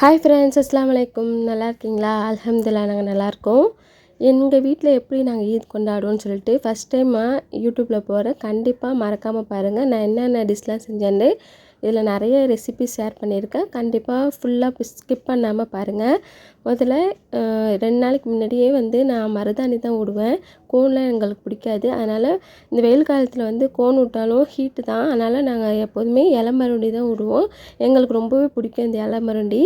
Hi friends அஸ்லாம் வலைக்கும் நல்லா இருக்கீங்களா அலமதுல்லா நாங்கள் நல்லாயிருக்கோம் எங்கள் வீட்டில் எப்படி நாங்கள் ஈத் கொண்டாடுவோம்னு சொல்லிட்டு ஃபஸ்ட் டைமாக யூடியூப்பில் போகிறேன் கண்டிப்பாக மறக்காமல் பாருங்கள் நான் என்னென்ன டிஷ்லாம் செஞ்சேன்னு இதில் நிறைய ரெசிபி ஷேர் பண்ணியிருக்கேன். கண்டிப்பாக ஃபுல்லாக ஸ்கிப் பண்ணாமல் பாருங்கள் முதல்ல ரெண்டு நாளைக்கு முன்னாடியே வந்து நான் மருதாணி தான் விடுவேன் கோன்லாம் எங்களுக்கு பிடிக்காது. அதனால் இந்த வெயில் காலத்தில் வந்து கோன் விட்டாலும் ஹீட்டு தான். அதனால் நாங்கள் எப்போதுமே இலை மருண்டி தான் விடுவோம் எங்களுக்கு ரொம்பவே பிடிக்கும் இந்த இலை மருண்டி.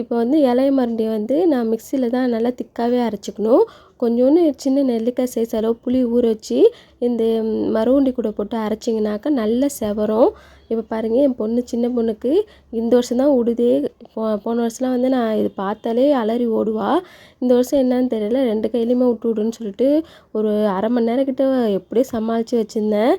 இப்போ வந்து இலைய மருண்டியை வந்து நான் மிக்சியில் தான் நல்லா திக்காகவே அரைச்சிக்கணும். கொஞ்சோண்டு சின்ன நெல்லிக்காய் சைஸ் அளவு புளி ஊற வச்சு இந்த மருவண்டி கூட போட்டு அரைச்சிங்கனாக்கா நல்ல செவரும். இப்போ பாருங்கள் என் பொண்ணு சின்ன பொண்ணுக்கு இந்த வருஷம் தான் விடுதே போ போன வருஷம்லாம் வந்து நான் இது பார்த்தாலே அலறி ஓடுவா. இந்த வருஷம் என்னன்னு தெரியல ரெண்டு கையிலையுமே விட்டு விடுன்னு சொல்லிட்டு ஒரு அரை மணி நேரம் கிட்ட எப்படியோ சமாளித்து வச்சுருந்தேன்.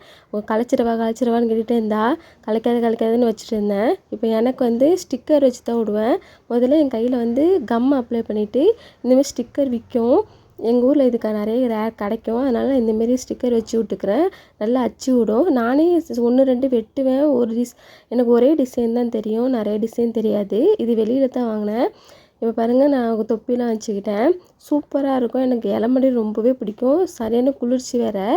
கலைச்சிடவா கலைச்சிடவான்னு கேட்டுகிட்டே இருந்தா கலைக்காத கலைக்காதுன்னு வச்சுட்டு இருந்தேன். இப்போ எனக்கு வந்து ஸ்டிக்கர் வச்சு தான் விடுவேன் முதல்ல என் கையில் வந்து கம் அப்ளை பண்ணிவிட்டு இந்தமாதிரி ஸ்டிக்கர் விற்கும். எங்கள் ஊரில் இதுக்கு நிறைய ரேர் கிடைக்கும். அதனால் இந்தமாரி ஸ்டிக்கர் வச்சு விட்டுக்கிறேன். நல்லா அச்சு விடும். நானே ஒன்று ரெண்டு வெட்டுவேன். ஒரு டிஸ் எனக்கு ஒரே டிசைன் தான் தெரியும். நிறைய டிசைன் தெரியாது. இது வெளியில் தான் வாங்கினேன். இப்போ பாருங்கள் நான் தொப்பிலாம் வச்சுக்கிட்டேன். சூப்பராக இருக்கும். எனக்கு இளமடி ரொம்பவே பிடிக்கும். சரியான குளிர்ச்சி வேறு.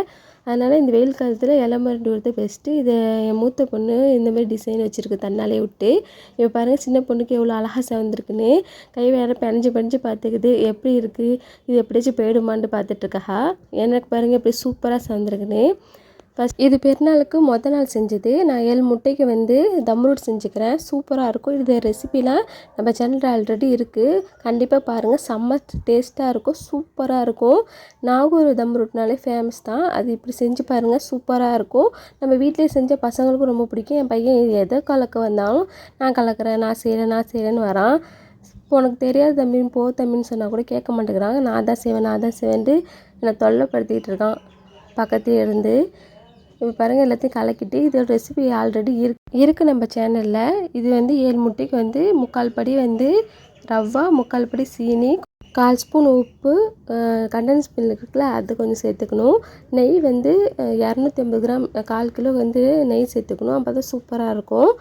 அதனால் இந்த வெயில் காலத்தில் இளமரண்டி விடுறது பெஸ்ட்டு இதை என் மூத்த பொண்ணு இந்தமாரி டிசைன் வச்சுருக்கு தன்னாலே விட்டு. இப்போ பாருங்கள் சின்ன பொண்ணுக்கு எவ்வளோ அழகாக செவந்திருக்குன்னு. கை வேறு பெனஞ்சு பெனஞ்சு பார்த்துக்குது. எப்படி இருக்குது இது எப்படியாச்சும் போயிடுமான்னு பார்த்துட்ருக்கா எனக்கு பாருங்கள் எப்படி சூப்பராக செவந்திருக்குன்னு. ஃபஸ்ட் இது பெருநாளுக்கு மொதல் நாள் செஞ்சது. நான் ஏழு முட்டைக்கு வந்து தம்ரூட் செஞ்சுக்கிறேன். சூப்பராக இருக்கும். இது ரெசிபிலாம் நம்ம சேனலில் ஆல்ரெடி இருக்குது கண்டிப்பாக பாருங்கள் செம்ம டேஸ்ட்டாக இருக்கும். சூப்பராக இருக்கும். நாகூர் தம்ரூட்னாலே ஃபேமஸ் தான். அது இப்படி செஞ்சு பாருங்கள் சூப்பராக இருக்கும். நம்ம வீட்டிலேயே செஞ்ச பசங்களுக்கும் ரொம்ப பிடிக்கும். என் பையன் இது எதை கலக்க வந்தாலும் நான் கலக்கிறேன் நான் செய்கிறேன் நான் செய்கிறேன்னு வரான். உனக்கு தெரியாது தம்பின்னு போ தம்பின்னு சொன்னால் கூட கேட்க மாட்டேங்கிறாங்க. நான் தான் செய்வேன் நான் தான் செய்வேன்ட்டு என்னை தொல்லைப்படுத்திக்கிட்டு இருக்கான். பக்கத்துலேயே இருந்து இப்போ பாருங்கள் எல்லாத்தையும் கலக்கிட்டு இதோட ரெசிபி ஆல்ரெடி இருக்கு இருக்குது நம்ம சேனலில் இது வந்து ஏழு முட்டைக்கு வந்து முக்கால் படி வந்து ரவா முக்கால் படி சீனி கால் ஸ்பூன் உப்பு கண்டன்ஸ் மில்க் இருக்குல்ல அது கொஞ்சம் சேர்த்துக்கணும். நெய் வந்து இரநூத்தி ஐம்பது கிராம் கால் கிலோ வந்து நெய் சேர்த்துக்கணும். அப்போ தான் சூப்பராக இருக்கும்.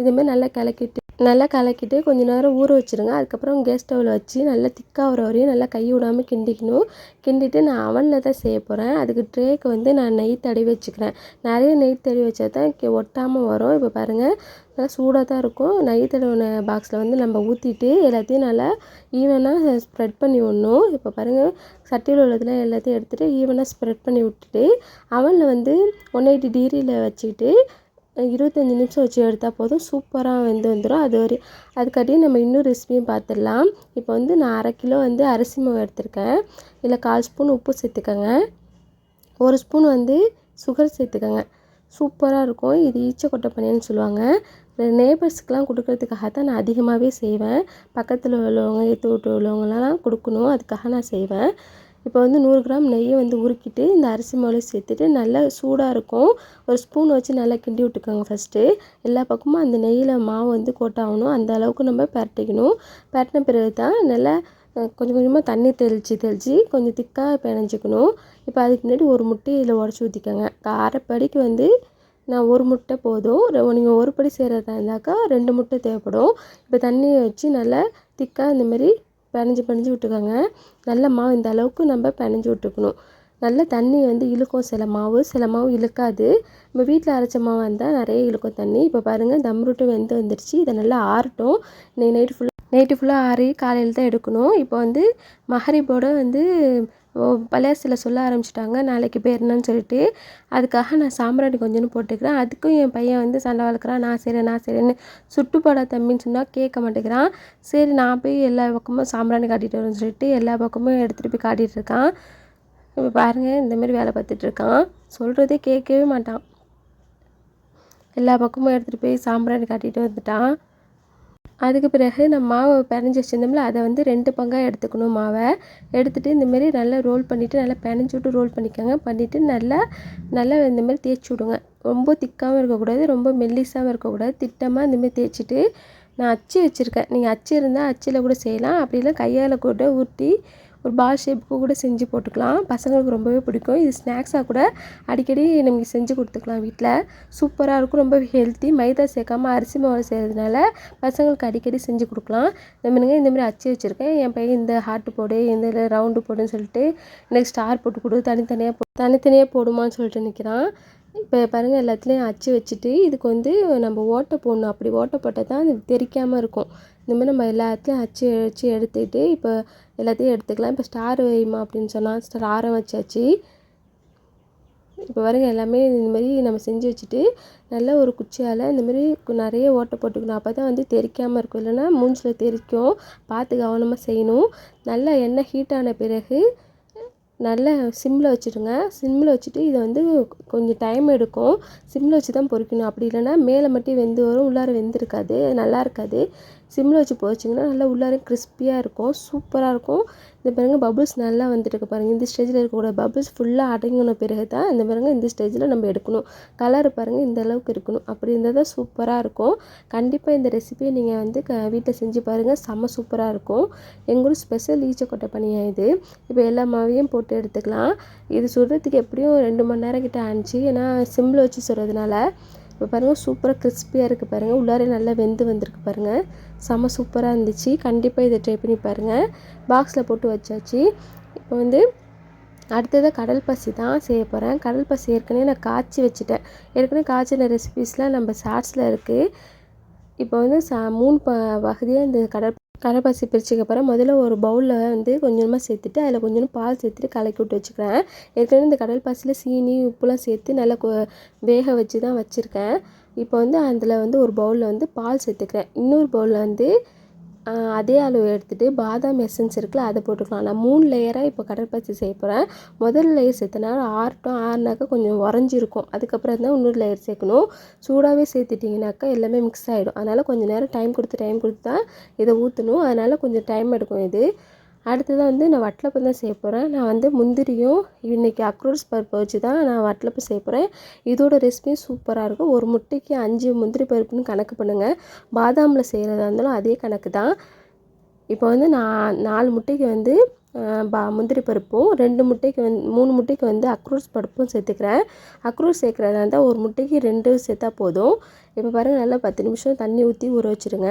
இதுமாதிரி நல்லா கிளக்கிட்டு நல்லா கலக்கிட்டு கொஞ்ச நேரம் ஊற வச்சுருங்க. அதுக்கப்புறம் கேஸ் ஸ்டவ்வில் வச்சு நல்லா திக்காக வர வரையும் நல்லா கை விடாமல் கிண்டிக்கணும். கிண்டிட்டு நான் அவனில் தான் செய்ய போகிறேன் அதுக்கு ட்ரேக்கு வந்து நான் நெய் தடவி வச்சுக்கிறேன். நிறைய நெய் தடவி வச்சா தான் ஒட்டாமல் வரும். இப்போ பாருங்கள் நல்லா சூடாக தான் இருக்கும். நெய் தடவின பாக்ஸில் வந்து நம்ம ஊற்றிட்டு எல்லாத்தையும் நல்லா ஈவனாக ஸ்ப்ரெட் பண்ணி விடணும். இப்போ பாருங்கள் சட்டியில் உள்ளதில் எல்லாத்தையும் எடுத்துகிட்டு ஈவனாக ஸ்ப்ரெட் பண்ணி விட்டுட்டு அவனில் வந்து ஒன் எயிட்டி டிகிரியில் வச்சுக்கிட்டு இருபத்தஞ்சி நிமிஷம் வச்சு எடுத்தால் போதும் சூப்பராக வந்து வந்துடும் அது ஒரு அதுக்காட்டி நம்ம இன்னும் ரெசிபியும் பார்த்துடலாம் இப்போ வந்து நான் அரை கிலோ வந்து அரிசி மாவு எடுத்திருக்கேன். இதில் கால் ஸ்பூன் உப்பு சேர்த்துக்கோங்க. ஒரு ஸ்பூன் வந்து சுகர் சேர்த்துக்கோங்க. சூப்பராக இருக்கும். இது ஈச்சக்கொட்டை பனியன்னு சொல்லுவாங்க. நேபர்ஸ்க்கெலாம் கொடுக்கறதுக்காக தான் நான் அதிகமாகவே செய்வேன். பக்கத்தில் உள்ளவங்க எத்து விட்டு உள்ளவங்களாம் கொடுக்கணும். அதுக்காக நான் செய்வேன். இப்போ வந்து நூறு கிராம் நெய்யை வந்து உருக்கிட்டு இந்த அரிசி மாவுலையும் சேர்த்துட்டு நல்லா சூடாக இருக்கும். ஒரு ஸ்பூன் வச்சு நல்லா கிண்டி விட்டுக்கோங்க ஃபஸ்ட்டு எல்லா பக்கமும் அந்த நெய்யில் மாவு வந்து கோட்டாகணும். அந்த அளவுக்கு நம்ம பரட்டிக்கணும். பரட்டின பிறகு தான் நல்லா கொஞ்சம் கொஞ்சமாக தண்ணி தெளித்து தெளித்து கொஞ்சம் திக்காக பிணைஞ்சிக்கணும் இப்போ அதுக்கு முன்னாடி ஒரு முட்டை இதில் உடச்சி ஊற்றிக்கோங்க அரைப்படிக்கு வந்து நான் ஒரு முட்டை போதும். நீங்கள் ஒரு படி செய்கிறதா இருந்தாக்கா ரெண்டு முட்டை தேவைப்படும். இப்போ தண்ணியை வச்சு நல்லா திக்காக இந்தமாரி பிணைஞ்சு பிணைஞ்சு விட்டுக்கோங்க. நல்ல மாவு இந்த அளவுக்கு நம்ம பிணைஞ்சு விட்டுக்கணும். நல்ல தண்ணி வந்து இழுக்கும். சில மாவு சில மாவு இழுக்காது. நம்ம வீட்டில் அரைச்ச மாவு இருந்தால் நிறைய இழுக்கும் தண்ணி. இப்போ பாருங்கள் தம் ரொட்டி வெந்து வந்துடுச்சு இதை நல்லா ஆறட்டும். இன்னைக்கு நைட்டு ஃபுல்லாக நைட்டு ஃபுல்லாக ஆறி காலையில் தான் எடுக்கணும். இப்போ வந்து மஹரிபோட வந்து பழைய சில சொல்ல ஆரம்பிச்சிட்டாங்க. நாளைக்கு பேர் சொல்லிட்டு அதுக்காக நான் சாம்பிராணி கொஞ்சோண்டு போட்டுக்கிறேன். அதுக்கும் என் பையன் வந்து சண்டை வளர்க்குறான். நான் செய்கிறேன் நான் செய்கிறேன்னு சுட்டுப்படா தம்பின்னு சொன்னால் கேட்க மாட்டேங்கிறான். சரி நான் போய் எல்லா பக்கமும் சாம்பிராணி காட்டிட்டு வரேன்னு சொல்லிட்டு எல்லா பக்கமும் எடுத்துகிட்டு போய் காட்டிகிட்டு இருக்கான். இப்போ பாருங்கள் இந்தமாரி வேலை பார்த்துட்டு இருக்கான். சொல்கிறதே கேட்கவே மாட்டான். எல்லா பக்கமும் எடுத்துகிட்டு போய் சாம்பிராணி காட்டிகிட்டு வந்துட்டான். அதுக்கு பிறகு நம்ம மாவை பிணைஞ்சி வச்சுருந்தோம்ல அதை வந்து ரெண்டு பங்காக எடுத்துக்கணும் மாவை. எடுத்துகிட்டு இந்தமாரி நல்லா ரோல் பண்ணிவிட்டு நல்லா பிணைஞ்சி விட்டு ரோல் பண்ணிக்கோங்க. பண்ணிவிட்டு நல்லா நல்லா இந்தமாரி தேய்ச்சி விடுங்க. ரொம்ப திக்காகவும் இருக்கக்கூடாது ரொம்ப மெல்லிசாகவும் இருக்கக்கூடாது. திட்டமாக இந்தமாரி தேய்ச்சிட்டு நான் அச்சு வச்சுருக்கேன். நீங்கள் அச்சு இருந்தால் அச்சில் கூட செய்யலாம். அப்படி இல்லை கையால் கூட ஊற்றி ஒரு பால் ஷேப்புக்கு கூட செஞ்சு போட்டுக்கலாம். பசங்களுக்கு ரொம்பவே பிடிக்கும். இது ஸ்நாக்ஸாக கூட அடிக்கடி நமக்கு செஞ்சு கொடுத்துக்கலாம் வீட்டில் சூப்பராக இருக்கும். ரொம்ப ஹெல்த்தி மைதா சேர்க்காம அரிசி மாவு செய்கிறதுனால பசங்களுக்கு அடிக்கடி செஞ்சு கொடுக்கலாம். நம்மனுங்க இந்த மாதிரி அச்சு வச்சுருக்கேன். என் பையன் இந்த ஹார்ட் போடு இந்த ரவுண்டு போடுன்னு சொல்லிட்டு எனக்கு ஸ்டார் போட்டு கொடு. தனித்தனியாக போ தனித்தனியாக போடுமான்னு சொல்லிட்டு நிற்கிறான் இப்போ பாருங்கள் எல்லாத்துலேயும் அச்சு வச்சுட்டு இதுக்கு வந்து நம்ம ஓட்டை போடணும். அப்படி ஓட்டை போட்டால் தான் அது தெறிக்காமல் இருக்கும். இந்தமாதிரி நம்ம எல்லாத்துலேயும் அச்சு வச்சு எடுத்துக்கிட்டு இப்போ எல்லாத்தையும் எடுத்துக்கலாம். இப்போ ஸ்டார் வைமா அப்படின்னு சொன்னால் ஸ்டாரம் வச்சாச்சு. இப்போ பாருங்கள் எல்லாமே இந்த மாதிரி நம்ம செஞ்சு வச்சுட்டு நல்ல ஒரு குச்சியால் இந்த மாதிரி கு- நிறைய ஓட்டை போட்டுக்கணும். அப்போ தான் வந்து தெறிக்காமல் இருக்கும். இல்லைன்னா மூஞ்சில் தெறிக்கும் பார்த்து கவனமாக செய்யணும். நல்லா எண்ணெய் ஹீட் ஆன பிறகு நல்ல சிம்மில் வச்சுடுங்க. சிம்மில் வச்சுட்டு இதை வந்து கொஞ்சம் டைம் எடுக்கும். சிம்மில் வச்சு தான் பொறிக்கணும். அப்படி இல்லைன்னா மேலே மட்டும் வெந்து வரும். உள்ளார வெந்திருக்காது. நல்லா இருக்காது. சிம்மில் வச்சு போச்சிங்கன்னா நல்லா உள்ளார கிறிஸ்பியாக இருக்கும் சூப்பராக இருக்கும். இந்த பாருங்கள் பபுள்ஸ் நல்லா வந்துருக்கு பாருங்கள் இந்த ஸ்டேஜில் இருக்கக்கூடாது பபுள்ஸ் ஃபுல்லாக அடங்கின பிறகு தான் இந்த பாருங்கள் இந்த ஸ்டேஜில் நம்ம எடுக்கணும். கலர் பாருங்கள் இந்த அளவுக்கு இருக்கணும். அப்படி இருந்தால் தான் சூப்பராக இருக்கும். கண்டிப்பாக இந்த ரெசிபியை நீங்கள் வந்து க வீட்டில் செஞ்சு பாருங்கள் செம்ம சூப்பராக இருக்கும். எங்கள் ஊர் ஸ்பெஷல் ஈச்சக்கொட்டை பனியாக இது. இப்போ எல்லா மாவையும் போட்டு எடுத்துக்கலாம். இது சுடுறதுக்கு எப்படியும் ரெண்டு மணி நேரம் கிட்டே ஆனிச்சு. ஏன்னா சிம்மில் வச்சு சுடுறதுனால இப்போ பாருங்கள் சூப்பராக கிறிஸ்பியாக இருக்குது பாருங்கள் உள்ளாரே நல்லா வெந்து வந்திருக்கு பாருங்கள் செம்ம சூப்பராக இருந்துச்சு. கண்டிப்பாக இதை ட்ரை பண்ணி பாருங்கள் பாக்ஸில் போட்டு வச்சாச்சு. இப்போ வந்து அடுத்தது கடல் பசி தான் செய்ய போகிறேன் கடல் பசி ஏற்கனவே நான் காய்ச்சி வச்சுட்டேன். ஏற்கனவே காய்ச்சின ரெசிபீஸ்லாம் நம்ம ஷார்ட்ஸில் இருக்குது இப்போ வந்து ச மூணு ப பகுதியாக இந்த கடல் கடற்பாசி பிரிச்சுக்க போகிறேன் முதல்ல ஒரு பவுலில் வந்து கொஞ்சமாக சேர்த்துட்டு அதில் கொஞ்சம் பால் சேர்த்துட்டு கலக்கி விட்டு வச்சுக்கிறேன். ஏற்கனவே இந்த கடல் பாசியில் சீனி உப்புலாம் சேர்த்து நல்லா கொ- வேக வச்சு தான் வச்சுருக்கேன். இப்போ வந்து அதில் வந்து ஒரு பவுலில் வந்து பால் சேர்த்துக்கிறேன். இன்னொரு பவுலில் வந்து அதே அளவு எடுத்துகிட்டு பாதாம் எசன்ஸ் இருக்குல்ல அதை போட்டுக்கலாம். நான் மூணு லேயராக இப்போ கடற்பச்சி செய்ய போகிறேன் முதல் லேயர் சேர்த்தனால ஆறட்டும் ஆறுனாக்கா கொஞ்சம் உறைஞ்சிருக்கும். அதுக்கப்புறம் தான் இன்னொரு லேயர் சேர்க்கணும். சூடாகவே சேர்த்துட்டிங்கனாக்கா எல்லாமே மிக்ஸ் ஆகிடும் அதனால் கொஞ்சம் நேரம் டைம் கொடுத்து டைம் கொடுத்து தான் இதை ஊற்றணும் அதனால் கொஞ்சம் டைம் எடுக்கும் இது. அடுத்ததாக வந்து நான் வட்டலப்பம் தான் செய்ய போகிறேன் நான் வந்து முந்திரியும் இன்றைக்கி அக்ரோட்ஸ் பருப்பை வச்சு தான் நான் வட்டலப்பு செய்ய போகிறேன் இதோட ரெசிபியும் சூப்பராக இருக்கும். ஒரு முட்டைக்கு அஞ்சு முந்திரி பருப்புன்னு கணக்கு பண்ணுங்கள் பாதாமில் செய்கிறதா இருந்தாலும் அதே கணக்கு தான். இப்போ வந்து நான் நாலு முட்டைக்கு வந்து பா முந்திரி பருப்பும் ரெண்டு முட்டைக்கு வந்து மூணு முட்டைக்கு வந்து அக்ரூட்ஸ் பருப்பும் சேர்த்துக்கிறேன். அக்ரோட் சேர்க்குறதா இருந்தால் ஒரு முட்டைக்கு ரெண்டு சேர்த்தா போதும். இப்போ பாருங்கள் நல்லா பத்து நிமிஷம் தண்ணி ஊற்றி ஊற வச்சுருங்க.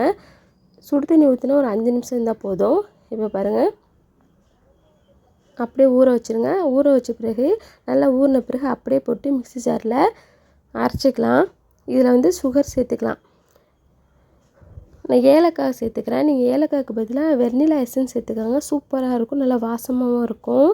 சுடு தண்ணி ஊற்றினா ஒரு அஞ்சு நிமிஷம் இருந்தால் போதும். இப்போ பாருங்கள் அப்படியே ஊற வச்சுருங்க. ஊற வச்ச பிறகு நல்லா ஊறின பிறகு அப்படியே போட்டு மிக்ஸி ஜாரில் அரைச்சிக்கலாம். இதில் வந்து சுகர் சேர்த்துக்கலாம். நான் ஏலக்காய் சேர்த்துக்கிறேன். நீங்கள் ஏலக்காய்க்கு பதிலாக வெர்னிலா எசன்ஸ் சேர்த்துக்கோங்க. சூப்பராக இருக்கும். நல்லா வாசமாகவும் இருக்கும்.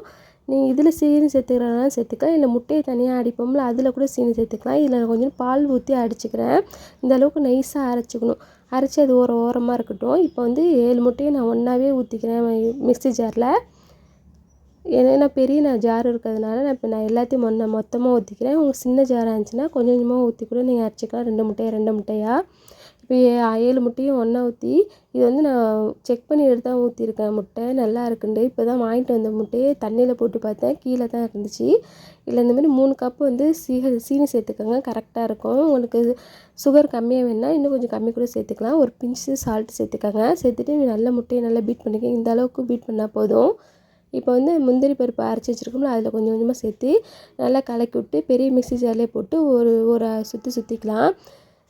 நீங்கள் இதில் சீனி சேர்த்துக்கிறனாலும் சேர்த்துக்கலாம். இல்லை முட்டையை தனியாக அடிப்போம்ல அதில் கூட சீனி சேர்த்துக்கலாம். இதில் கொஞ்சம் பால் ஊற்றி அடிச்சுக்கிறேன். இந்த அளவுக்கு நைஸாக அரைச்சிக்கணும். அரைச்சி அது ஓர ஓரமாக இருக்கட்டும். இப்போ வந்து ஏழு முட்டையை நான் ஒன்றாவே ஊற்றிக்கிறேன் மிக்ஸி ஜாரில். ஏன்னா பெரிய நான் ஜார் இருக்கிறதுனால நான் இப்போ நான் எல்லாத்தையும் மொன்ன மொத்தமாக ஊற்றிக்கிறேன் உங்கள் சின்ன ஜாராக இருந்துச்சுன்னா கொஞ்சம் கொஞ்சமாக ஊற்றி கூட நீங்கள் அரைச்சிக்கலாம். ரெண்டு முட்டையாக ரெண்டு முட்டையாக இப்போ ஏழு முட்டையும் ஒன்றா ஊற்றி இது வந்து நான் செக் பண்ணிட்டு தான் ஊற்றிருக்கேன் முட்டை நல்லா இருக்குண்டு. இப்போ தான் வாங்கிட்டு வந்த முட்டையை தண்ணியில் போட்டு பார்த்தேன். கீழே தான் இருந்துச்சு. இல்லை இந்த மாதிரி மூணு கப்பு வந்து சீக சீனி சேர்த்துக்கோங்க. கரெக்டாக இருக்கும். உங்களுக்கு சுகர் கம்மியாக வேணால் இன்னும் கொஞ்சம் கம்மி கூட சேர்த்துக்கலாம். ஒரு பிஞ்சு சால்ட் சேர்த்துக்கோங்க. சேர்த்துட்டு நல்ல முட்டையை நல்லா பீட் பண்ணிக்கோங்க. இந்த அளவுக்கு பீட் பண்ணால் போதும். இப்போ வந்து முந்திரி பருப்பு அரைச்சி வச்சுருக்கோம்ல அதில் கொஞ்சம் கொஞ்சமாக சேர்த்து நல்லா கலக்கி விட்டு பெரிய மிக்ஸி ஜார்லேயே போட்டு ஒரு ஒரு சுற்றி சுற்றிக்கலாம்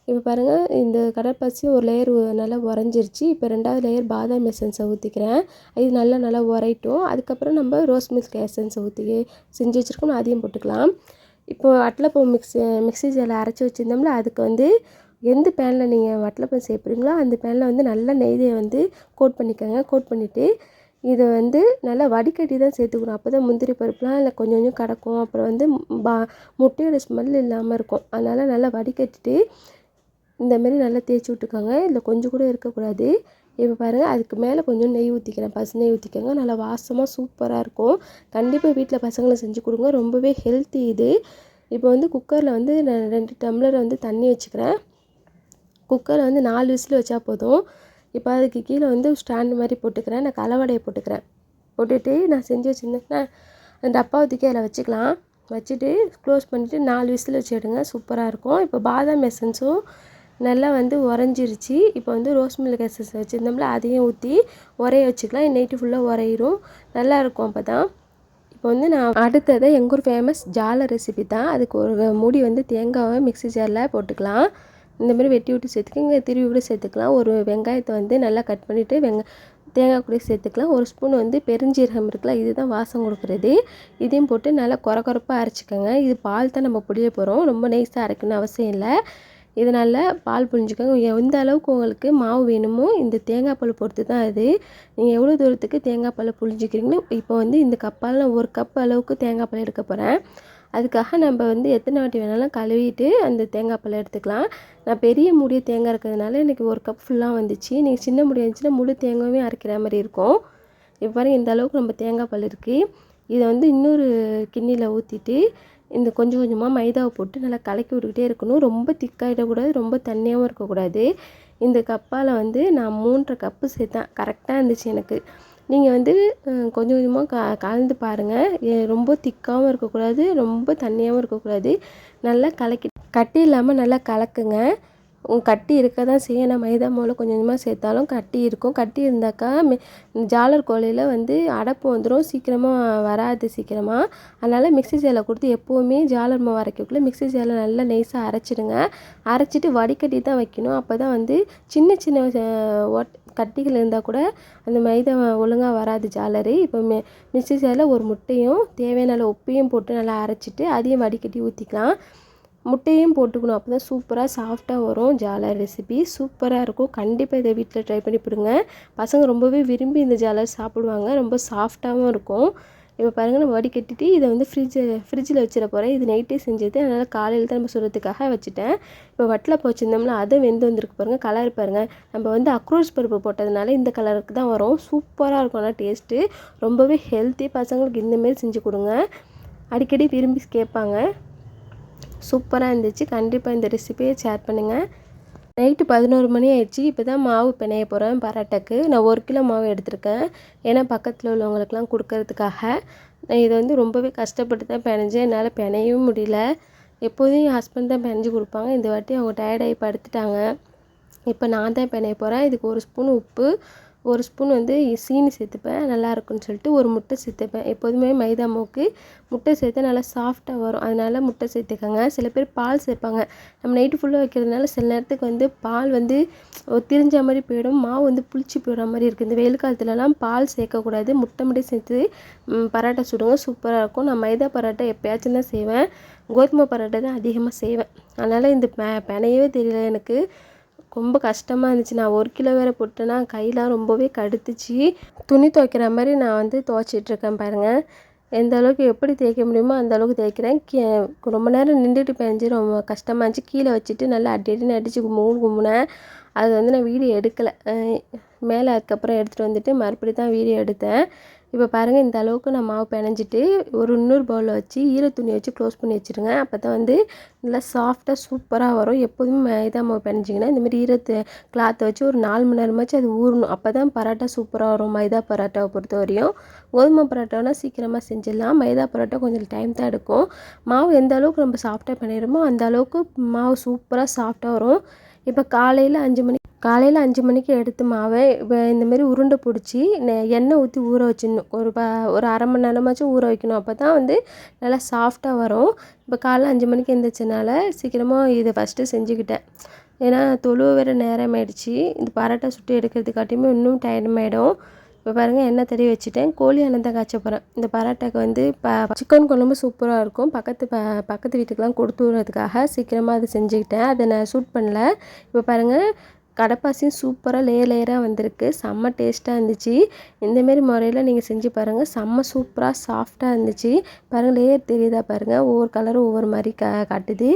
இப்போ பாருங்கள் இந்த கடற்பாசி ஒரு லேயர் நல்லா உறைஞ்சிருச்சு. இப்போ ரெண்டாவது லேயர் பாதாம் எசன்ஸை ஊற்றிக்கிறேன் இது நல்லா நல்லா உரைட்டும் அதுக்கப்புறம் நம்ம ரோஸ் மில்க் எசன்ஸை ஊற்றி செஞ்சு வச்சுருக்கோம் அதையும் போட்டுக்கலாம். இப்போ வட்டலப்பூ மிக்ஸி மிக்ஸி ஜாரில் அரைச்சி வச்சுருந்தோம்ல அதுக்கு வந்து எந்த பேனில் நீங்கள் வட்டலப்பம் சேர்க்குறீங்களோ அந்த பேனில் வந்து நல்லா நெய்தியை வந்து கோட் பண்ணிக்கோங்க. கோட் பண்ணிவிட்டு இதை வந்து நல்லா வடிகட்டி தான் சேர்த்துக்கணும். அப்போ தான் முந்திரி பருப்புலாம் இல்லை கொஞ்சம் கொஞ்சம் கிடக்கும் அப்புறம் வந்து பா முட்டையோட ஸ்மெல் இல்லாமல் இருக்கும். அதனால் நல்லா வடிகட்டிட்டு இந்தமாரி நல்லா தேய்ச்சி விட்டுக்கோங்க. இதில் கொஞ்சம் கூட இருக்கக்கூடாது. இப்போ பாருங்கள் அதுக்கு மேலே கொஞ்சம் நெய் ஊற்றிக்கிறேன் பசு நெய் ஊற்றிக்கோங்க நல்லா வாசமாக சூப்பராக இருக்கும். கண்டிப்பாக வீட்டில் பசங்களுக்கு செஞ்சு கொடுங்க. ரொம்பவே ஹெல்த்தி இது. இப்போ வந்து குக்கரில் வந்து நான் ரெண்டு டம்ளர் வந்து தண்ணி வச்சுக்கிறேன். குக்கரில் வந்து நாலு விசில் வச்சா போதும். இப்போ அதுக்கு கீழே வந்து ஸ்டாண்டு மாதிரி போட்டுக்கிறேன். நான் கலவடையை போட்டுக்கிறேன். போட்டுட்டு நான் செஞ்சு வச்சுருந்தேன் அந்த டப்பாவை தூக்கி அதில் வச்சுக்கலாம். வச்சுட்டு க்ளோஸ் பண்ணிவிட்டு நாலு விசில் வச்சு எடுங்க. சூப்பராக இருக்கும். இப்போ பாதாம் எசன்ஸும் நல்லா வந்து உறைஞ்சிருச்சு. இப்போ வந்து ரோஸ் மில்க் எசன்ஸ் வச்சுருந்தோம்ல அதையும் ஊற்றி உரைய வச்சுக்கலாம். நைட்டு ஃபுல்லாக உரையிடும் நல்லாயிருக்கும் அப்போ தான் இப்போ வந்து நான் அடுத்தது எங்கள் ஊர் ஃபேமஸ் ஜால ரெசிபி தான். அதுக்கு ஒரு மூடி வந்து தேங்காவை மிக்ஸி ஜாரில் போட்டுக்கலாம். இந்த மாதிரி வெட்டி விட்டு சேர்த்துக்கங்க திருவி கூட சேர்த்துக்கலாம். ஒரு வெங்காயத்தை வந்து நல்லா கட் பண்ணிவிட்டு வெங்க தேங்காய் கூட சேர்த்துக்கலாம். ஒரு ஸ்பூன் வந்து பெருஞ்சீரகம் இருக்குல்ல இதுதான் வாசம் கொடுக்குறது. இதையும் போட்டு நல்லா குறை குறைப்பாக அரைச்சிக்கோங்க. இது பால் தான் நம்ம புளிய போகிறோம் ரொம்ப நைஸாக அரைக்கணும்னு அவசியம் இல்லை. இதனால் பால் புழிஞ்சிக்கோங்க. எந்த அளவுக்கு உங்களுக்கு மாவு வேணுமோ இந்த தேங்காய் பால் பொறுத்து தான் அது. நீங்கள் எவ்வளோ தூரத்துக்கு தேங்காய் பால் புழிஞ்சிக்கிறீங்களோ இப்போ வந்து இந்த கப்பால் நான் ஒரு கப் அளவுக்கு தேங்காய் பால் எடுக்க போகிறேன் அதுக்காக நம்ம வந்து எத்தனை வாட்டி வேணாலும் கழுவிட்டு அந்த தேங்காய் பழம் எடுத்துக்கலாம். நான் பெரிய முடிய தேங்காய் இருக்கிறதுனால எனக்கு ஒரு கப் ஃபுல்லாக வந்துச்சு. நீங்கள் சின்ன முடி இருந்துச்சுன்னா முழு தேங்காயுமே அரைக்கிற மாதிரி இருக்கும். இப்போ பாருங்கள் இந்த அளவுக்கு நம்ம தேங்காய் பால் இருக்குது இதை வந்து இன்னொரு கிண்ணியில் ஊற்றிட்டு இந்த கொஞ்சம் கொஞ்சமாக மைதாவை போட்டு நல்லா கலக்கி விட்டுக்கிட்டே இருக்கணும். ரொம்ப திக்காகிடக்கூடாது ரொம்ப தண்ணியாகவும் இருக்கக்கூடாது. இந்த கப்பால் வந்து நான் மூன்றரை கப்பு சேர்த்தேன். கரெக்டாக இருந்துச்சு எனக்கு. நீங்கள் வந்து கொஞ்சம் கொஞ்சமாக க கலந்து பாருங்கள் ரொம்ப திக்காகவும் இருக்கக்கூடாது ரொம்ப தண்ணியாகவும் இருக்கக்கூடாது. நல்லா கலக்கி கட்டி இல்லாமல் நல்லா கலக்குங்க. கட்டி இருக்க தான் செய்யும் மைதா மாவில் கொஞ்சம் கொஞ்சமாக சேர்த்தாலும் கட்டி இருக்கும். கட்டி இருந்தாக்கா ஜாலர் கோழியில் வந்து அடப்பு வந்துடும் சீக்கிரமாக வராது சீக்கிரமாக அதனால் மிக்ஸி சேலை கொடுத்து எப்போவுமே ஜாலர் மாவு அரைக்கக்குள்ளே மிக்ஸி சேலை நல்லா நைஸாக அரைச்சிடுங்க. அரைச்சிட்டு வடிகட்டி தான் வைக்கணும். அப்போ தான் வந்து சின்ன சின்ன ஓட் கட்டிகள் இருந்தால் கூட அந்த மைதா ஒழுங்காக வராது ஜாலரி. இப்போ மி மிக்ஸி சேரில் ஒரு முட்டையும் தேவையான உப்பையும் போட்டு நல்லா அரைச்சிட்டு அதையும் வடிகட்டி ஊற்றிக்கலாம் முட்டையும் போட்டுக்கணும். அப்போ தான் சூப்பராக சாஃப்டாக வரும் ஜாலர் ரெசிபி சூப்பராக இருக்கும். கண்டிப்பாக இதை வீட்டில் ட்ரை பண்ணி கொடுங்க பசங்க ரொம்பவே விரும்பி இந்த ஜாலர் சாப்பிடுவாங்க. ரொம்ப சாஃப்டாகவும் இருக்கும். இப்போ பாருங்கள் நம்ம வடிகட்டிட்டு இதை வந்து ஃப்ரிட்ஜு ஃப்ரிட்ஜில் வச்சிட போகிறேன் இது நைட்டே செஞ்சது. அதனால் காலையில் தான் நம்ம சொல்கிறதுக்காக வச்சுட்டேன். இப்போ வட்டில் போச்சிருந்தோம்னா அதை வெந்து வந்திருக்கு பாருங்கள் கலர் பாருங்கள் நம்ம வந்து அக்ரோஸ் பருப்பு போட்டதுனால இந்த கலருக்கு தான் வரும். சூப்பராக இருக்கும் ஆனால் டேஸ்ட்டு ரொம்பவே ஹெல்த்தி பசங்களுக்கு இந்தமாரி செஞ்சு கொடுங்க. அடிக்கடி விரும்பி கேட்பாங்க. சூப்பராக இருந்துச்சு. கண்டிப்பாக இந்த ரெசிபியை ஷேர் பண்ணுங்கள் நைட்டு பதினோரு மணி ஆயிடுச்சு. இப்போ தான் மாவு பிணைய போகிறேன் பரோட்டாக்கு. நான் ஒரு கிலோ மாவு எடுத்திருக்கேன். ஏன்னா பக்கத்தில் உள்ளவங்களுக்குலாம் கொடுக்கறதுக்காக. நான் இதை வந்து ரொம்பவே கஷ்டப்பட்டு தான் பிணைஞ்சேன். என்னால் பிணையவும் முடியல. எப்போதும் என் ஹஸ்பண்ட் தான் பிணைஞ்சு கொடுப்பாங்க. இந்த வாட்டி அவங்க டயர்டாகி படுத்துட்டாங்க. இப்போ நான் தான் பிணைய போகிறேன் இதுக்கு ஒரு ஸ்பூன் உப்பு ஒரு ஸ்பூன் வந்து சீனி சேர்த்துப்பேன் நல்லா இருக்கும்னு சொல்லிட்டு ஒரு முட்டை சேர்த்துப்பேன். எப்போதுமே மைதா மாவுக்கு முட்டை சேர்த்தா நல்லா சாஃப்டாக வரும். அதனால் முட்டை சேர்த்துக்கோங்க. சில பேர் பால் சேர்ப்பாங்க. நம்ம நைட்டு ஃபுல்லாக வைக்கிறதுனால சில நேரத்துக்கு வந்து பால் வந்து திரிஞ்ச மாதிரி போயிடும். மாவு வந்து புளிச்சு போயிடுற மாதிரி இருக்குது இந்த வெயில் காலத்துலலாம் பால் சேர்க்கக்கூடாது. முட்டை மட்டும் சேர்த்து பரோட்டா சுடுங்க. சூப்பராக இருக்கும். நான் மைதா பரோட்டா எப்போயாச்சும் தான் செய்வேன். கோதுமை பரோட்டா தான் அதிகமாக செய்வேன். அதனால் இந்த பெ பெனையவே தெரியல எனக்கு. ரொம்ப கஷ்டமாக இருந்துச்சு. நான் ஒரு கிலோ வேறு போட்டேன்னா கையெலாம் ரொம்பவே கடுத்துச்சு. துணி துவைக்கிற மாதிரி நான் வந்து துவைச்சிட்ருக்கேன் பாருங்கள் எந்த அளவுக்கு எப்படி தேய்க்க முடியுமோ அந்த அளவுக்கு தேய்க்கிறேன். கீ ரொம்ப நேரம் நின்றுட்டு பெஞ்சு ரொம்ப கஷ்டமாக இருந்துச்சு. கீழே வச்சுட்டு நல்லா அடி அடின்னு அடித்து கும்புன்னு கும்பினேன். அது வந்து நான் வீடியோ எடுக்கலை. மேலே அதுக்கப்புறம் எடுத்துகிட்டு வந்துட்டு மறுபடி தான் வீடியோ எடுத்தேன். இப்போ பாருங்கள் இந்த அளவுக்கு நான் மாவு பிணைஞ்சிட்டு ஒரு இன்னொரு பவுலில் வச்சு ஈர துணி வச்சு க்ளோஸ் பண்ணி வச்சுருங்க. அப்போ தான் வந்து நல்லா சாஃப்டாக சூப்பராக வரும். எப்போதுமே மைதா மாவு பிணைஞ்சிங்கன்னா இந்தமாதிரி ஈரத்து கிளாத்தை வச்சு ஒரு நாலு மணி நேரமாச்சும் அது ஊறணும். அப்போ தான் பரோட்டா சூப்பராக வரும். மைதா பரோட்டாவை பொறுத்த வரையும். கோதுமை பரோட்டானா சீக்கிரமாக செஞ்சிடலாம். மைதா பரோட்டா கொஞ்சம் டைம் தான் எடுக்கும். மாவு எந்த அளவுக்கு நம்ம சாஃப்டாக பண்ணிடுமோ அந்த அளவுக்கு மாவு சூப்பராக சாஃப்டாக வரும். இப்போ காலையில் அஞ்சு மணி காலையில் அஞ்சு மணிக்கு எடுத்து மாவை இப்போ இந்தமாரி உருண்டை பிடிச்சி எண்ணெய் ஊற்றி ஊற வச்சிடணும். ஒரு ப ஒரு அரை மணி நேரமாச்சும் ஊற வைக்கணும். அப்போ தான் வந்து நல்லா சாஃப்டாக வரும். இப்போ காலைல அஞ்சு மணிக்கு எழுந்திரிச்சனால சீக்கிரமாக இதை ஃபஸ்ட்டு செஞ்சுக்கிட்டேன். ஏன்னா தொழுவ வேறு நேரம் ஆயிடுச்சு. இந்த பரோட்டா சுட்டு எடுக்கிறதுக்காட்டியுமே இன்னும் டைம் ஆகிடும் இப்போ பாருங்கள் எண்ணெய் தடவி வச்சுட்டேன். கோழி அண்ணன் தான் காய்ச்ச போகிறேன் இந்த பரோட்டாக்கு வந்து ப சிக்கன் குழம்பு சூப்பராக இருக்கும். பக்கத்து ப பக்கத்து வீட்டுக்கெலாம் கொடுத்து விடுறதுக்காக சீக்கிரமாக அதை செஞ்சுக்கிட்டேன். அதை நான் சூட் பண்ணல. இப்போ பாருங்கள் கடப்பாசியும் சூப்பராக லேயர் லேயராக வந்திருக்கு. செம்ம டேஸ்ட்டாக இருந்துச்சு. இந்தமாரி முறையில் நீங்கள் செஞ்சு பாருங்கள் செம்ம சூப்பராக சாஃப்டாக இருந்துச்சு. பாருங்கள் லேயர் தெரியுதா பாருங்கள் ஒவ்வொரு கலரும் ஒவ்வொரு மாதிரி கா காட்டுது.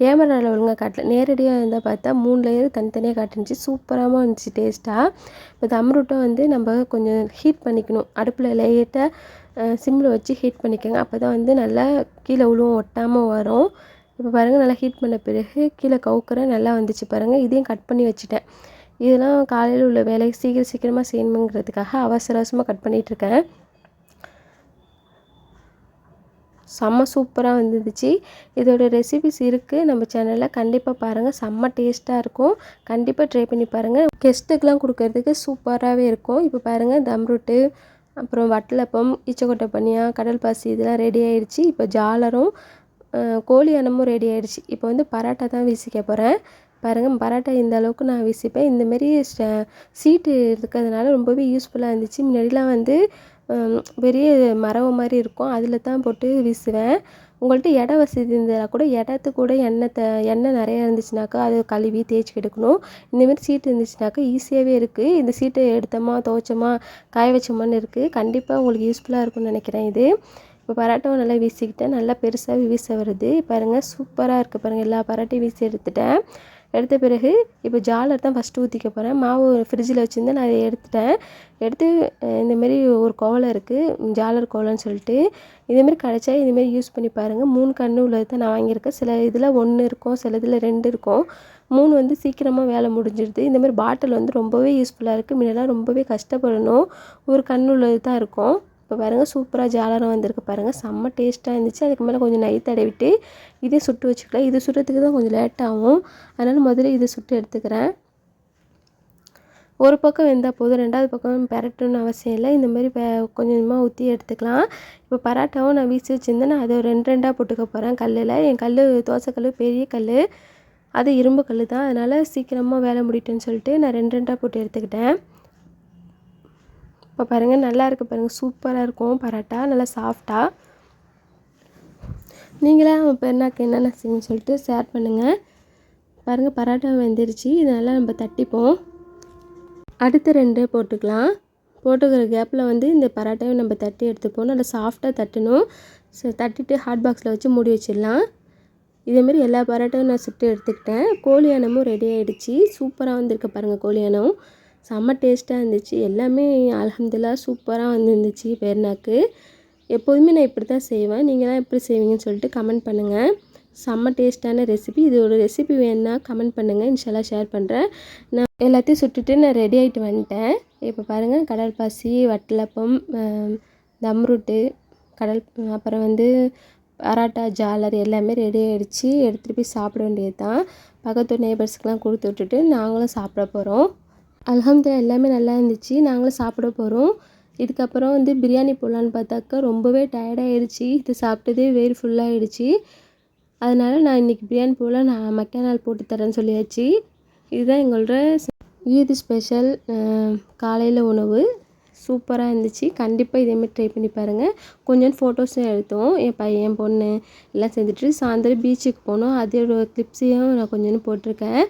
கேமராவில் ஒழுங்காக காட்டல. நேரடியாக இருந்தால் பார்த்தா மூணு லேயர் தனித்தனியாக காட்டுனுச்சு. சூப்பராகவும் இருந்துச்சு டேஸ்ட்டாக இப்போ தம்ருட்டை வந்து நம்ம கொஞ்சம் ஹீட் பண்ணிக்கணும். அடுப்பில் லைட்டாக சிம்மில் வச்சு ஹீட் பண்ணிக்கோங்க. அப்போ தான் வந்து நல்லா கீழே உழுவும் ஒட்டாமல் வரும். இப்போ பாருங்கள் நல்லா ஹீட் பண்ண பிறகு கீழே கவுக்குறேன் நல்லா வந்துச்சு பாருங்கள் இதையும் கட் பண்ணி வச்சுட்டேன். இதெல்லாம் காலையில் உள்ள வேலை சீக்கிரம் சீக்கிரமாக செய்யணுங்கிறதுக்காக அவசர அவசரமாக கட் பண்ணிகிட்ருக்கேன் செம்ம சூப்பராக வந்துருந்துச்சு இதோட ரெசிபிஸ் இருக்குது நம்ம சேனலில் கண்டிப்பாக பாருங்கள் செம்ம டேஸ்ட்டாக இருக்கும். கண்டிப்பாக ட்ரை பண்ணி பாருங்கள் கெஸ்ட்டுக்கெலாம் கொடுக்கறதுக்கு சூப்பராகவே இருக்கும். இப்போ பாருங்கள் தம்ரூட்டு அப்புறம் வட்டலப்பம் ஈச்சக்கொட்டை பனியா கடல் பாசி இதெல்லாம் ரெடி ஆயிடுச்சு. இப்போ ஜாலரும் கோழி அன்னமும் ரெடி ஆகிடுச்சு இப்போ வந்து பரோட்டா தான் வீசிக்க போகிறேன் பாருங்கள் பரோட்டா இந்த அளவுக்கு நான் வீசிப்பேன். இந்தமாரி சீட்டு இருக்கிறதுனால ரொம்பவே யூஸ்ஃபுல்லாக இருந்துச்சு. முன்னாடிலாம் வந்து பெரிய மரவு மாதிரி இருக்கும். அதில் தான் போட்டு வீசுவேன். உங்கள்கிட்ட இட வசதி இருந்தால் கூட இடத்துக்கு கூட எண்ணெய் த எண்ணெய் நிறையா இருந்துச்சுனாக்கா அதை கழுவி தேய்ச்சி எடுக்கணும் இந்தமாரி சீட்டு இருந்துச்சுனாக்கா ஈஸியாகவே இருக்குது இந்த சீட்டை எடுத்தோமா துவைச்சோமா காய வச்சோமான்னு இருக்குது கண்டிப்பாக உங்களுக்கு யூஸ்ஃபுல்லாக இருக்கும்னு நினைக்கிறேன் இது. இப்போ பரோட்டாவும் நல்லா வீசிக்கிட்டேன். நல்லா பெருசாகவே வீச வருது. பாருங்கள் சூப்பராக இருக்குது பாருங்கள் எல்லா பரோட்டையும் வீசி எடுத்துட்டேன். எடுத்த பிறகு இப்போ ஜாலர் தான் ஃபஸ்ட்டு ஊற்றிக்க போகிறேன் மாவு ஃப்ரிட்ஜில் வச்சுருந்தேன். நான் அதை எடுத்துட்டேன். எடுத்து இந்தமாரி ஒரு கோவலை இருக்குது ஜாலர் கோவலன்னு சொல்லிட்டு. இதேமாரி கிடைச்சா இதுமாரி யூஸ் பண்ணி பாருங்கள் மூணு கண்ணு உள்ளது தான் நான் வாங்கியிருக்கேன். சில இதில் ஒன்று இருக்கும் சில இதில் ரெண்டு இருக்கும். மூணு வந்து சீக்கிரமாக வேலை முடிஞ்சிடுது இந்தமாரி பாட்டில் வந்து ரொம்பவே யூஸ்ஃபுல்லாக இருக்குது முன்னெல்லாம் ரொம்பவே கஷ்டப்படணும். ஒரு கண்ணு உள்ளது தான் இருக்கும். இப்போ பாருங்கள் சூப்பராக ஜாலரம் வந்திருக்கு பாருங்கள் செம்ம டேஸ்ட்டாக இருந்துச்சு. அதுக்கு மேலே கொஞ்சம் நெய் தடவிட்டு இதே சுட்டு வச்சுக்கலாம். இது சுடுறதுக்கு தான் கொஞ்சம் லேட்டாகும் அதனால் முதல்ல இதை சுட்டு எடுத்துக்கிறேன். ஒரு பக்கம் வெந்தால் போதும். ரெண்டாவது பக்கம் பெரட்டணும்னு அவசியம் இல்லை. இந்த மாதிரி கொஞ்சமாக ஊற்றி எடுத்துக்கலாம். இப்போ பராட்டாவும் நான் வீசி வச்சுருந்தேன். நான் அதை ரெண்டு ரெண்டாக போட்டுக்க போகிறேன் கல்லில். என் கல் தோசைக்கல் பெரிய கல் அது இரும்பு கல் தான். அதனால் சீக்கிரமாக வேலை முடிட்டேன்னு சொல்லிட்டு நான் ரெண்டு ரெண்டாக போட்டு எடுத்துக்கிட்டேன். இப்போ பாருங்கள் நல்லா இருக்குது பாருங்கள் சூப்பராக இருக்கும். பரோட்டா நல்லா சாஃப்டாக நீங்களாம் பெருநாக்கு என்னென்ன செய்யுன்னு சொல்லிட்டு ஷேர் பண்ணுங்கள் பாருங்கள் பரோட்டா வெந்துருச்சு. இதனால் நம்ம தட்டிப்போம். அடுத்த ரெண்டு போட்டுக்கலாம். போட்டுக்கிற கேப்பில் வந்து இந்த பரோட்டாவை நம்ம தட்டி எடுத்துப்போம். நல்லா சாஃப்டாக தட்டணும். தட்டிட்டு ஹாட் பாக்ஸில் வச்சு மூடி வச்சிடலாம். இதேமாரி எல்லா பரோட்டாவும் நான் சுட்டு எடுத்துக்கிட்டேன். கோழி அனமும் ரெடி ஆகிடுச்சி சூப்பராக வந்திருக்கு பாருங்கள் கோழி அனம் செம்ம டேஸ்ட்டாக இருந்துச்சு. எல்லாமே அலமதுல்லா சூப்பராக வந்துருந்துச்சு பெருநாக்கு எப்போதுமே நான் இப்படி தான் செய்வேன். நீங்களாம் எப்படி செய்வீங்கன்னு சொல்லிட்டு கமெண்ட் பண்ணுங்கள் செம்ம டேஸ்ட்டான ரெசிபி இதோட ரெசிபி வேணுன்னா கமெண்ட் பண்ணுங்கள் இன்ஷால்லா ஷேர் பண்ணுறேன் நான் எல்லாத்தையும் சுட்டுட்டு நான் ரெடி ஆகிட்டு வந்துட்டேன். இப்போ பாருங்கள் கடல்பாசி வட்டலப்பம் தம்ருட்டு கடல் அப்புறம் வந்து பராட்டா ஜாலர் எல்லாமே ரெடி ஆகிடுச்சு எடுத்துகிட்டு போய் சாப்பிட வேண்டியது தான் பக்கத்து நேபர்ஸ்க்கெலாம் கொடுத்து விட்டுட்டு நாங்களும் சாப்பிட போகிறோம் அல்ஹம்துலில்லாஹ் எல்லாமே நல்லா இருந்துச்சு. நாங்களும் சாப்பிட போகிறோம் இதுக்கப்புறம் வந்து பிரியாணி போடலான்னு பார்த்தாக்கா ரொம்பவே டயர்டாகிடுச்சு இது சாப்பிட்டதே வேறு ஃபுல்லாகிடுச்சு அதனால் நான் இன்றைக்கி பிரியாணி போல நான் மக்கானால் போட்டு தரேன்னு சொல்லியாச்சு. இதுதான் எங்களோட ஈது ஸ்பெஷல் காலையில் உணவு. சூப்பராக இருந்துச்சு. கண்டிப்பாக இதேமாரி ட்ரை பண்ணி பாருங்கள் கொஞ்சம் ஃபோட்டோஸும் எடுத்தோம். என் பையன் பொண்ணு எல்லாம் சேர்ந்துட்டு சாயந்தரம் பீச்சுக்கு போனோம். அதோட கிளிப்ஸையும் நான் கொஞ்சம் போட்டிருக்கேன்.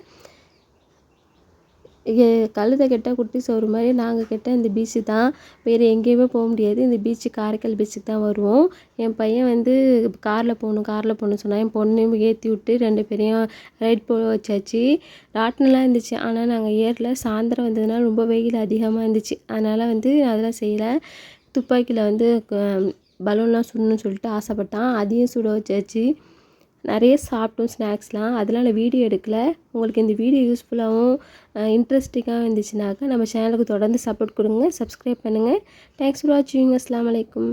கழுதை கெட்ட குட்டி சோறு மாதிரி நாங்கள் கெட்ட இந்த பீச்சு தான். வேறு எங்கேயுமே போக முடியாது. இந்த பீச்சு காரைக்கால் பீச்சுக்கு தான் வருவோம். என் பையன் வந்து காரில் போகணும் காரில் போகணும் சொன்னான். என் பொண்ணையும் ஏற்றி விட்டு ரெண்டு பேரையும் ரைட் போக வச்சாச்சு. ராட்டினெலாம் இருந்துச்சு. ஆனால் நாங்கள் ஏரில் சாயந்தரம் வந்ததுனால ரொம்ப வெயில் அதிகமாக இருந்துச்சு. அதனால் வந்து அதெல்லாம் செய்யலை. துப்பாக்கியில் வந்து க- பலூன்லாம் சுடணும்னு சொல்லிட்டு ஆசைப்பட்டான். அதையும் சுட வச்சாச்சு. நிறைய சாப்பிட்டோம் ஸ்நாக்ஸ்லாம். அதெல்லாம் நான் வீடியோ எடுக்கலை. உங்களுக்கு இந்த வீடியோ யூஸ்ஃபுல்லாகவும் இன்ட்ரெஸ்டிங்காக இருந்துச்சுனாக்கா நம்ம சேனலுக்கு தொடர்ந்து சப்போர்ட் கொடுங்க சப்ஸ்கிரைப் பண்ணுங்கள் தேங்க்ஸ் ஃபார் வாட்சிங் அஸ்லாம் வலைக்கம்